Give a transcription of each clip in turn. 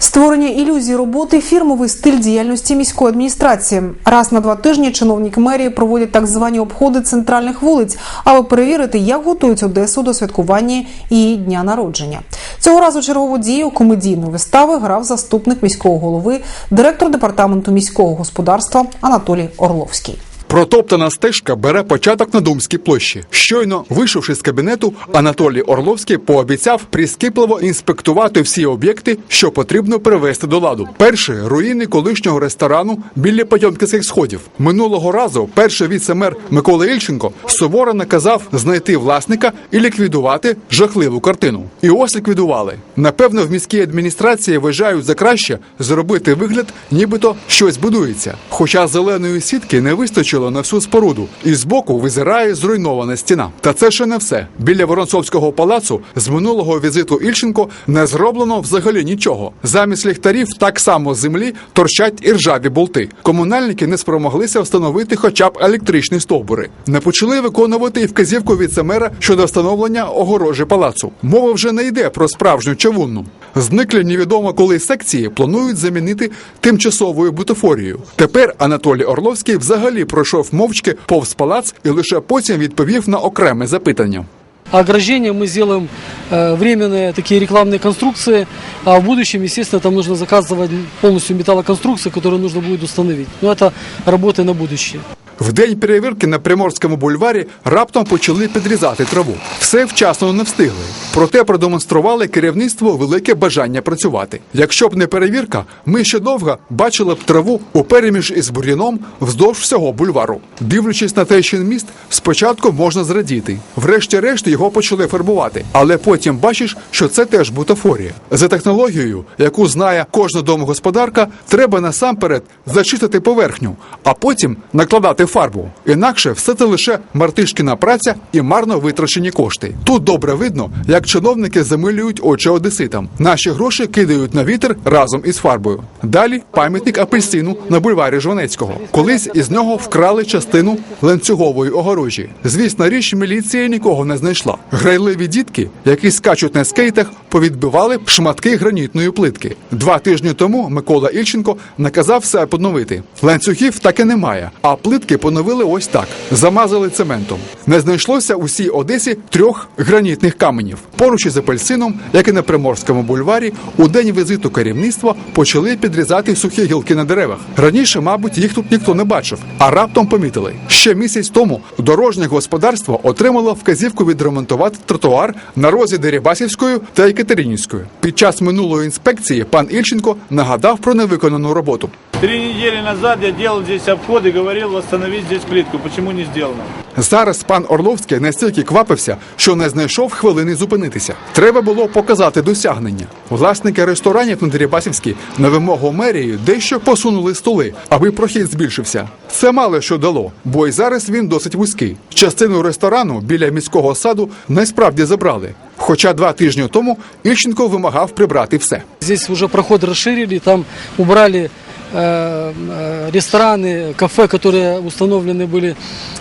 Створення ілюзії роботи фірмовий стиль діяльності міської адміністрації. Раз на два тижні чиновники мерії проводять так звані обходи центральних вулиць, аби перевірити, як готують Одесу до святкування її дня народження. Цього разу чергову дію комедійної вистави грав заступник міського голови, директор департаменту міського господарства Анатолій Орловський. Протоптана стежка бере початок на Думській площі. Щойно вийшовши з кабінету, Анатолій Орловський пообіцяв прискіпливо інспектувати всі об'єкти, що потрібно привести до ладу. Перший руїни колишнього ресторану біля Потьомкінських сходів. Минулого разу перший віце-мер Микола Ільченко суворо наказав знайти власника і ліквідувати жахливу картину. І ось ліквідували. Напевно, в міській адміністрації вважають за краще зробити вигляд, нібито щось будується. Хоча зеленої сітки не вистачило на всю споруду, і збоку визирає зруйнована стіна. Та це ще не все. Біля Воронцовського палацу з минулого візиту Ільченко не зроблено взагалі нічого. Замість ліхтарів так само з землі торчать і ржаві болти. Комунальники не спромоглися встановити хоча б електричні стовбури. Не почали виконувати і вказівку віцемера щодо встановлення огорожі палацу. Мова вже не йде про справжню чавунну. Зниклі невідомо коли секції планують замінити тимчасовою бутафорією. Тепер Анатолій Орловський взагалі пройшов мовчки повз палац і лише потім відповів на окреме запитання. А Ограждение мы сделаем э, временные такие рекламные конструкции, а в будущем, естественно, там нужно заказывать полностью металлоконструкции, которые нужно будет установить. Но это работы на будущее. В день перевірки на Приморському бульварі раптом почали підрізати траву. Все вчасно не встигли. Проте продемонстрували керівництво велике бажання працювати. Якщо б не перевірка, ми ще довго бачили б траву у переміж із бур'яном вздовж всього бульвару. Дивлячись на Тейшин міст, спочатку можна зрадіти. Врешті-решт його почали фарбувати, але потім бачиш, що це теж бутафорія. За технологією, яку знає кожна домогосподарка, треба насамперед зачистити поверхню, а потім накладати фарбу. Інакше все це лише мартишкіна праця і марно витрачені кошти. Тут добре видно, як чиновники замилюють очі одеситам. Наші гроші кидають на вітер разом із фарбою. Далі пам'ятник апельсину на бульварі Жванецького. Колись із нього вкрали частину ланцюгової огорожі. Звісна річ, міліція нікого не знайшла. Грайливі дітки, які скачуть на скейтах, повідбивали шматки гранітної плитки. Два тижні тому Микола Ільченко наказав все поновити. Ланцюгів так і немає, а плитки поновили ось так: замазали цементом. Не знайшлося у всій Одесі трьох гранітних каменів. Поруч із апельсином, як і на Приморському бульварі, у день візиту керівництва почали підрізати сухі гілки на деревах. Раніше, мабуть, їх тут ніхто не бачив, а раптом помітили. Ще місяць тому дорожнє господарство отримало вказівку відремонтувати тротуар на розі Дерибасівською та Екатеринівською. Під час минулої інспекції пан Ільченко нагадав про невиконану роботу. Три недели назад я делал здесь обход и говорил восстановить здесь плитку. Почему не сделано? Зараз пан Орловський настільки квапився, що не знайшов хвилини зупинитися. Треба було показати досягнення. Власники ресторанів на Дерибасівській на вимогу мерії дещо посунули столи, аби прохід збільшився. Це мало що дало, бо й зараз він досить вузький. Частину ресторану біля міського саду насправді забрали. Хоча два тижні тому Ільченко вимагав прибрати все. Здесь уже проход расширили, там убрали э, э, рестораны, кафе, которые установлены были,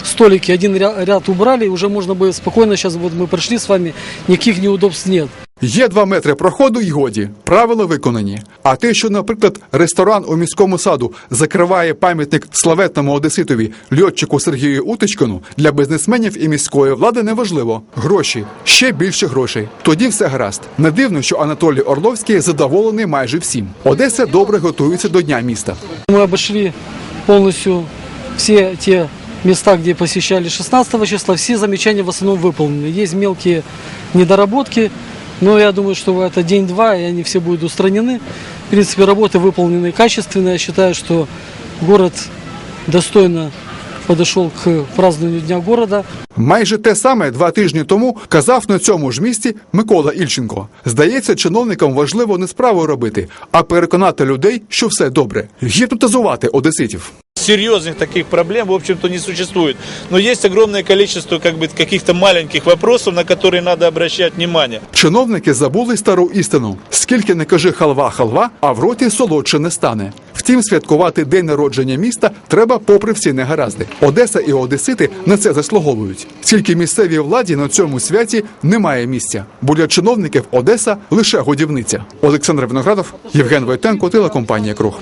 столики, один ря- ряд убрали, и уже можно было спокойно, сейчас вот мы прошли с вами, никаких неудобств нет. Є два метри проходу й годі. Правила виконані. А те, що, наприклад, ресторан у міському саду закриває пам'ятник славетному одеситові льотчику Сергію Утичкину, для бізнесменів і міської влади неважливо. Гроші, ще більше грошей. Тоді все гаразд. Не дивно, що Анатолій Орловський задоволений майже всім. Одеса добре готується до дня міста. Мы обошли полностью все те места, где посещали 16 числа, все замечания в основном выполнены. Есть мелкие недоработки, но я думаю, что это день-два, и они все будут устранены. В принципе, работы выполнены качественно. Я считаю, что город достойно подошел к празднованию Дня города. Майже те саме два тижні тому казав на цьому ж місці Микола Ільченко. Здається, чиновникам важливо не справу робити, а переконати людей, що все добре, гіпнотизувати одеситів. Серьезных таких проблем, в общем-то, не существует. Но есть огромное количество как бы, каких-то маленьких вопросов, на которые надо обращать внимание. Чиновники забули стару істину: скільки не кажи халва халва, а в роті солодше не стане. В Втім, святкувати день народження міста треба попри всі негаразди. Одеса і одесити на це заслуговують. Тільки місцевій владі на цьому святі немає місця. Бо для чиновників Одеса лише годівниця. Олександр Виноградов, Євген Войтенко, телекомпанія Круг.